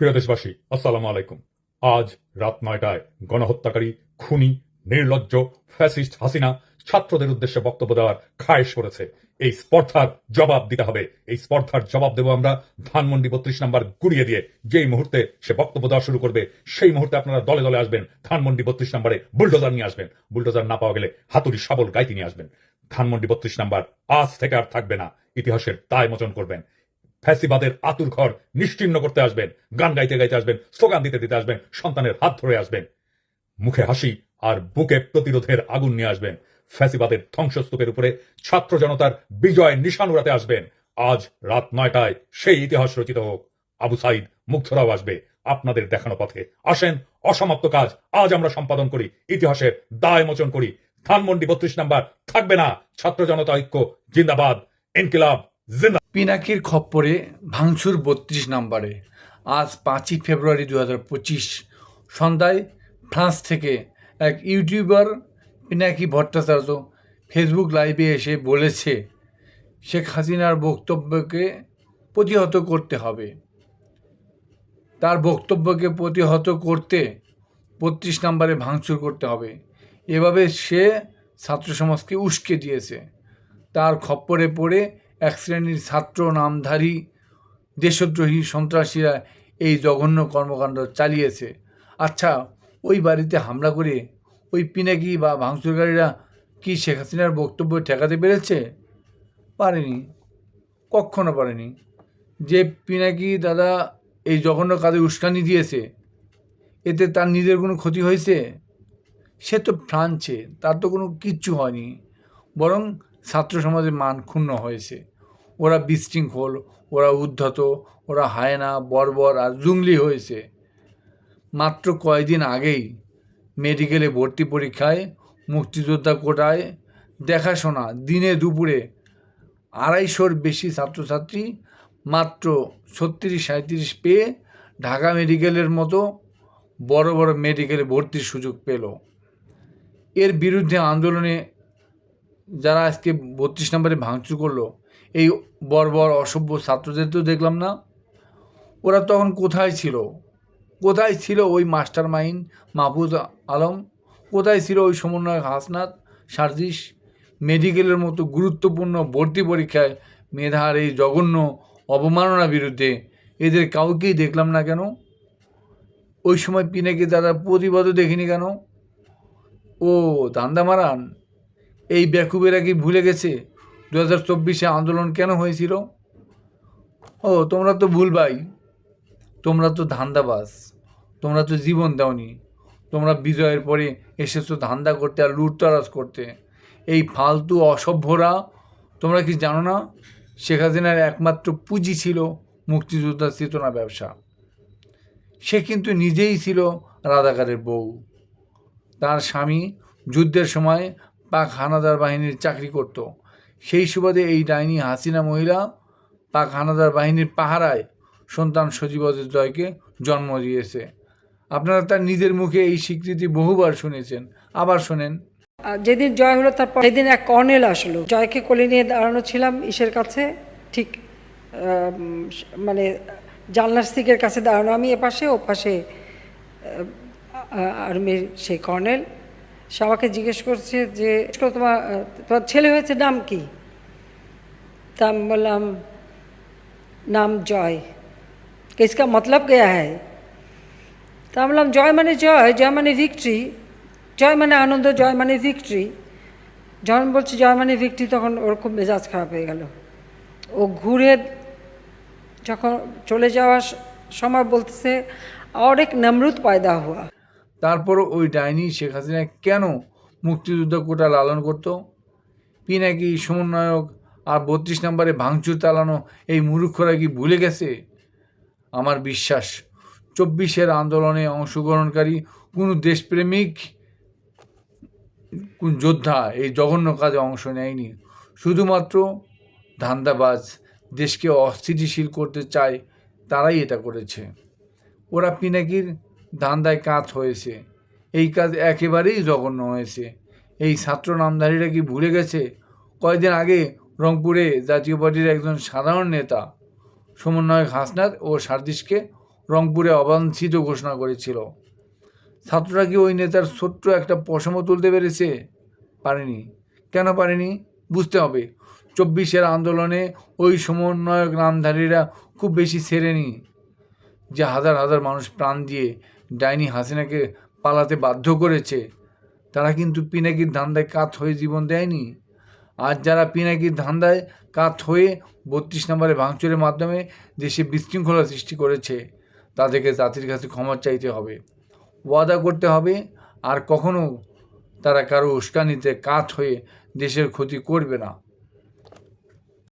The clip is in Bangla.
প্রিয় দেশবাসী, আসসালামু আলাইকুম। আজ রাত নয়টায় গণহত্যাকারী, খুনি, নির্লজ্জ, ফ্যাসিস্ট হাসিনা ছাত্রদের উদ্দেশ্যে বক্তব্য দেওয়ার খায়েশ করেছে। এই স্পর্ধার জবাব দিতে হবে। এই স্পর্ধার জবাব দেব আমরা ধানমন্ডি বত্রিশ নাম্বার গুড়িয়ে দিয়ে। যেই মুহূর্তে সে বক্তব্য দেওয়া শুরু করবে, সেই মুহূর্তে আপনারা দলে দলে আসবেন, ধানমন্ডি বত্রিশ নাম্বারে বুলডোজার নিয়ে আসবেন। বুলডোজার না পাওয়া গেলে হাতুড়ি শাবল গাইতি নিয়ে আসবেন। ধানমন্ডি বত্রিশ নাম্বার আজ থেকে আর থাকবে না। ইতিহাসের দায় মোচন করবেন। ফ্যাসিবাদের আতুর ঘর নিশ্চিন্ন করতে আসবেন, গান গাইতে গাইতে আসবেন, স্লোগান দিতে দিতে আসবেন, সন্তানের হাত ধরে আসবেন। মুখে হাসি আর বুকে প্রতিরোধের আগুন নিয়ে আসবেন। ফ্যাসিবাদের ধ্বংসস্তূপের উপরে ছাত্র জনতার বিজয় নিশান উড়াতে আসবেন। আজ রাত নয়টায় সেই ইতিহাস রচিত হোক। আবু সাইদ মুগ্ধরাও আসবে আপনাদের দেখানো পথে। আসেন অসমাপ্ত কাজ। আজ আমরা সম্পাদন করি, ইতিহাসের দায় মোচন করি। ধানমন্ডি বত্রিশ নাম্বার থাকবে না। ছাত্র জনতা ঐক্য, জিন্দাবাদ, ইনকিলাব জিন্দা পিনাকির খপ্পরে ভাঙচুর বত্রিশ নম্বরে। আজ পাঁচই ফেব্রুয়ারি দু হাজার পঁচিশ, সন্ধ্যায় ফ্রান্স থেকে এক ইউটিউবার পিনাকি ভট্টাচার্য ফেসবুক লাইভে এসে বলেছে, শেখ হাসিনার বক্তব্যকে প্রতিহত করতে হবে। তার বক্তব্যকে প্রতিহত করতে বত্রিশ নম্বরে ভাঙচুর করতে হবে। এভাবে সে ছাত্র সমাজকে উস্কে দিয়েছে। তার খপ্পরে পড়ে এক শ্রেণির ছাত্র, নামধারী, দেশদ্রোহী সন্ত্রাসীরা এই জঘন্য কর্মকাণ্ড চালিয়েছে। আচ্ছা ওই বাড়িতে হামলা করে ওই পিনাকি বা ভাঙচুরকারীরা কি শেখ হাসিনার বক্তব্য ঠেকাতে পেরেছে? পারেনি। কখনো পারেনি। যে পিনাকি দাদা এই জঘন্য কাজে উস্কানি দিয়েছে, এতে তার নিজের কোনো ক্ষতি হয়েছে? সে তো ফ্রান্সে তার তো কোনো কিচ্ছু হয়নি। বরং ছাত্র সমাজের মান ক্ষুণ্ণ হয়েছে। ওরা বিশৃঙ্খল, ওরা উদ্ধত, ওরা হায়না, বর্বর আর জুংলি হয়েছে। মাত্র কয়েকদিন আগেই মেডিকেলে ভর্তি পরীক্ষায়, মুক্তিযোদ্ধা কোটায় দেখাশোনা দিনে দুপুরে আড়াইশোর বেশি ছাত্রছাত্রী মাত্র ছত্রিশ সাঁত্রিশ পেয়ে ঢাকা মেডিকেলের মতো বড় বড় মেডিকেলে ভর্তির সুযোগ পেল। এর বিরুদ্ধে আন্দোলনে যারা আজকে বত্রিশ নম্বরে ভাঙচুর করল, এই বর্বর অসভ্য ছাত্রদের তো দেখলাম না। ওরা তখন কোথায় ছিল? কোথায় ছিল ওই মাস্টার মাইন্ড মাহফুজ আলম? কোথায় ছিল ওই সমন্বয়ক হাসনাত, সার্জিস? মেডিকেলের মতো গুরুত্বপূর্ণ ভর্তি পরীক্ষায় মেধার এই জঘন্য অবমাননার বিরুদ্ধে এদের কাউকেই দেখলাম না কেন? ওই সময় পিনাকি দাদা প্রতিবাদও দেখিনি কেন? ও দান্দা মারান এই ব্যাকুবেরা কি ভুলে গেছে? দু হাজার চব্বিশে আন্দোলন কেন হয়েছিল? ও, তোমরা তো ভুল ভাই। তোমরা তো ধান্দাবাস তোমরা তো জীবন দাওনি। তোমরা বিজয়ের পরে এসেছ ধান্দা করতে আর লুটতারাজ করতে। এই ফালতু অসভ্যরা, তোমরা কি জানো না? শেখ হাসিনার একমাত্র পুঁজি ছিল মুক্তিযোদ্ধার চেতনা ব্যবসা। সে কিন্তু নিজেই ছিল রাধাকারের বউ। তার স্বামী যুদ্ধের সময় পাক হানাদার বাহিনীর চাকরি করত। সেই সুবাদে এই ডাইনি হাসিনা মহিলা পাক হানাদার বাহিনীর পাহারায় সন্তান সজীবদের জয়কে জন্ম দিয়েছে। আপনারা তার নিজের মুখে এই স্বীকৃতি বহুবার শুনেছেন। আবার শোনেন। যেদিন জয় হলো, তারপর সেদিন এক কর্নেল আসলো। জয়কে কোলে নিয়ে দাঁড়ানো ছিলাম ইসের কাছে, ঠিক মানে জানলার সিকের কাছে দাঁড়ানো। আমি এপাশে ও পাশে আর্মির সেই কর্নেল। সে আমাকে জিজ্ঞেস করছে যে তোমার আহ, তোমার ছেলে হয়েছে নাম কি তা আমি বললাম নাম জয় কিসকা মতলব গয়া হ্যায় তা আমি বললাম জয় মানে জয় জয় মানে ভিক্টরি জয় মানে আনন্দ জয় মানে ভিক্টরি যখন বলছি জয় মানে ভিক্টরি তখন ওর খুব মেজাজ খারাপ হয়ে গেল ও ঘুরে যখন চলে যাওয়ার স- সময় বলতেছে और एक नमरूद पैदा हुआ তারপর ওই ডাইনি শেখ হাসিনা কেন মুক্তিযুদ্ধ কোটা লালন করত? পিনাকি সমন্বয়ক আর বত্রিশ নম্বরে ভাঙচুর চালানো এই মূর্খরা কি ভুলে গেছে? আমার বিশ্বাস, চব্বিশের আন্দোলনে অংশগ্রহণকারী কোনো দেশপ্রেমিক, কোন যোদ্ধা এই জঘন্য কাজে অংশ নেয়নি। শুধুমাত্র ধান্দাবাজ, দেশকে অস্থিতিশীল করতে চায় তারাই এটা করেছে। ওরা পিনাকির ধান্দায় কাজ হয়েছে। এই কাজ একেবারেই জঘন্য হয়েছে। এই ছাত্র নামধারীরা কি ভুলে গেছে? কয়েকদিন আগে রংপুরে জাতীয় পার্টির একজন সাধারণ নেতা সমন্বয়ক হাসনাত ও সার্দিসকে রংপুরে অবাঞ্ছিত ঘোষণা করেছিল। ছাত্ররা কি ওই নেতার ছোট্ট একটা পশমও তুলতে পেরেছে? পারেনি। কেন পারেনি? বুঝতে হবে। চব্বিশের আন্দোলনে ওই সমন্বয়ক নামধারীরা খুব বেশি ছেড়েনি। যে হাজার হাজার মানুষ প্রাণ দিয়ে ডাইনি হাসিনাকে পালাতে বাধ্য করেছে। তারা কিন্তু পিনাকির ধান্দায় কাত হয়ে জীবন দেয়নি। আর যারা পিনাকির ধান্দায় কাত হয়ে বত্রিশ নম্বরে ভাঙচুরের মাধ্যমে দেশে বিশৃঙ্খলা সৃষ্টি করেছে, তাদেরকে জাতির কাছে ক্ষমা চাইতে হবে। ওয়াদা করতে হবে, আর কখনো তারা কারও উস্কানিতে কাত হয়ে দেশের ক্ষতি করবে না।